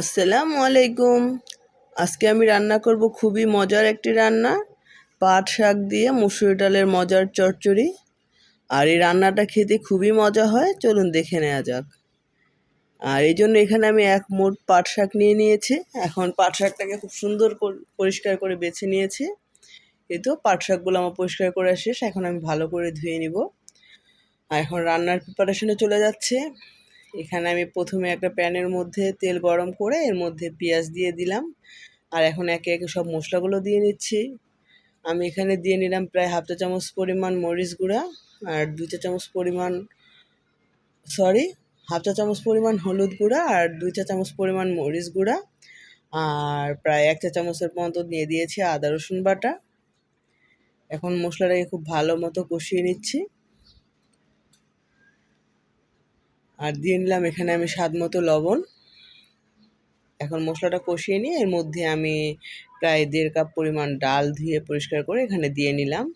আসসালামু আলাইকুম। আজকে আমি রান্না করব খুবই মজার একটি রান্না। পাট শাক দিয়ে মুসুরি ডালের মজার চচ্চড়ি। আর এই রান্নাটা খেতে খুবই মজা হয়, চলুন দেখে নেওয়া যাক। আর এই জন্য এখানে আমি এক মোট পাট শাক নিয়ে নিয়েছি। এখন পাট শাকটাকে খুব সুন্দর পরিষ্কার করে বেছে নিয়েছি। এই তো পাট শাকগুলো আমার পরিষ্কার করে শেষ, এখন আমি ভালো করে ধুয়ে নিব। আর এখন রান্নার প্রিপারেশনে চলে যাচ্ছে। এখানে আমি প্রথমে একটা প্যানের মধ্যে তেল গরম করে এর মধ্যে পেঁয়াজ দিয়ে দিলাম। আর এখন একে একে সব মশলাগুলো দিয়ে নিচ্ছি। আমি এখানে দিয়ে নিলাম প্রায় হাফ চা চামচ পরিমাণ মরিচ গুঁড়া আর দু চা চামচ পরিমাণ, সরি, হাফ চা চামচ পরিমাণ হলুদ গুঁড়া আর দুই চা চামচ পরিমাণ মরিচ গুঁড়া। আর প্রায় এক চা চামচের মতো দিয়ে দিয়েছি আদা রসুন বাটা। এখন মশলাটাকে খুব ভালো মতো কষিয়ে নিচ্ছি। আর দিয়ে নিলাম এখানে আমি স্বাদ মতো লবণ। এখন মশলাটা কষিয়ে নিয়ে এর মধ্যে আমি প্রায় দেড় কাপ পরিমাণ ডাল ধুয়ে পরিষ্কার করে এখানে দিয়ে নিলাম।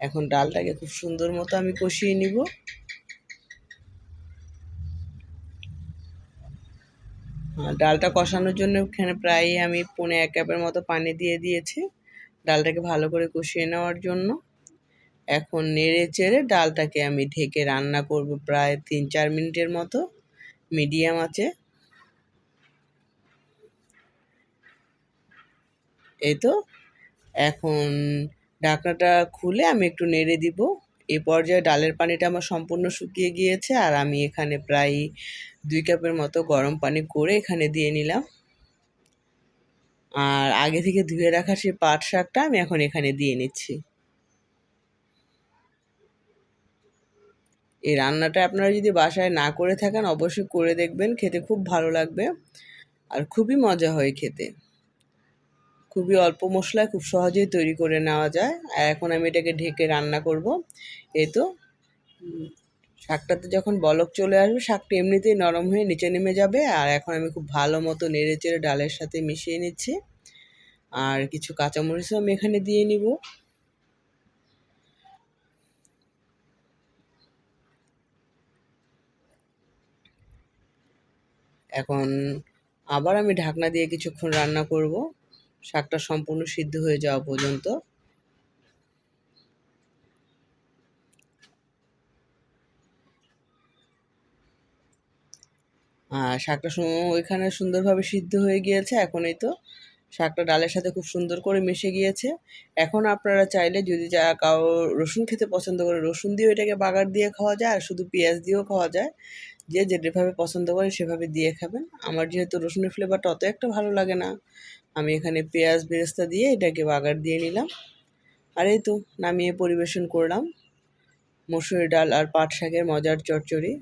এখন ডালটাকে খুব সুন্দর মতো আমি কষিয়ে নিব। ডালটা কষানোর জন্য এখানে প্রায় আমি পনে এক কাপের মতো পানি দিয়ে দিয়েছি। ডালটাকে ভালো করে কষিয়ে নেওয়ার জন্য। এখন নেড়ে চেড়ে ডালটাকে আমি ঢেকে রান্না করব প্রায় তিন চার মিনিটের মতো, মিডিয়াম আছে। এই তো, এখন ঢাকনাটা খুলে আমি একটু নেড়ে দিব। এ পর্যায়ে ডালের পানিটা আমার সম্পূর্ণ শুকিয়ে গিয়েছে আর আমি এখানে প্রায় দুই কাপের মতো গরম পানি করে এখানে দিয়ে নিলাম। আর আগে থেকে ধুয়ে রাখা সেই পাট শাকটা আমি এখন এখানে দিয়ে নিচ্ছি। এই রান্নাটা আপনারা যদি বাসায় না করে থাকেন, অবশ্যই করে দেখবেন, খেতে খুব ভালো লাগবে আর খুবই মজা হয় খেতে। খুবই অল্প মশলায় খুব সহজেই তৈরি করে নেওয়া যায়। আর এখন আমি এটাকে ঢেকে রান্না করব। এই তো, শাকটাতে যখন বলক চলে আসবে, শাকটা এমনিতেই নরম হয়ে নিচে নেমে যাবে। আর এখন আমি খুব ভালো মতো নেড়ে চেড়ে ডালের সাথে মিশিয়ে নিচ্ছি। আর কিছু কাঁচামরিচও আমি এখানে দিয়ে নিব। এখন আবার আমি ঢাকনা দিয়ে কিছুক্ষণ রান্না করব। শাকটা সম্পূর্ণ সিদ্ধ হয়ে যাওয়া পর্যন্ত। আর শাকটা ওইখানে সুন্দরভাবে সিদ্ধ হয়ে গিয়েছে এখন এই তো। শাকটা ডালের সাথে খুব সুন্দর করে মিশে গিয়েছে। এখন আপনারা চাইলে যদি যা কাউ রসুন খেতে পছন্দ করে, রসুন দিয়েও এটাকে বাগার দিয়ে খাওয়া যায় আর শুধু পেঁয়াজ দিয়েও খাওয়া যায়। যে যেভাবে পছন্দ করে সেভাবে দিয়ে খাবেন। আমার যেহেতু রসুনের ফ্লেভারটা অত একটা ভালো লাগে না, আমি এখানে পেঁয়াজ বেরেস্তা দিয়ে এটাকে বাগার দিয়ে নিলাম। আর এই তো, নামিয়ে পরিবেশন করলাম। মসুরি ডাল আর পাট শাকের মজার চচ্চড়ি।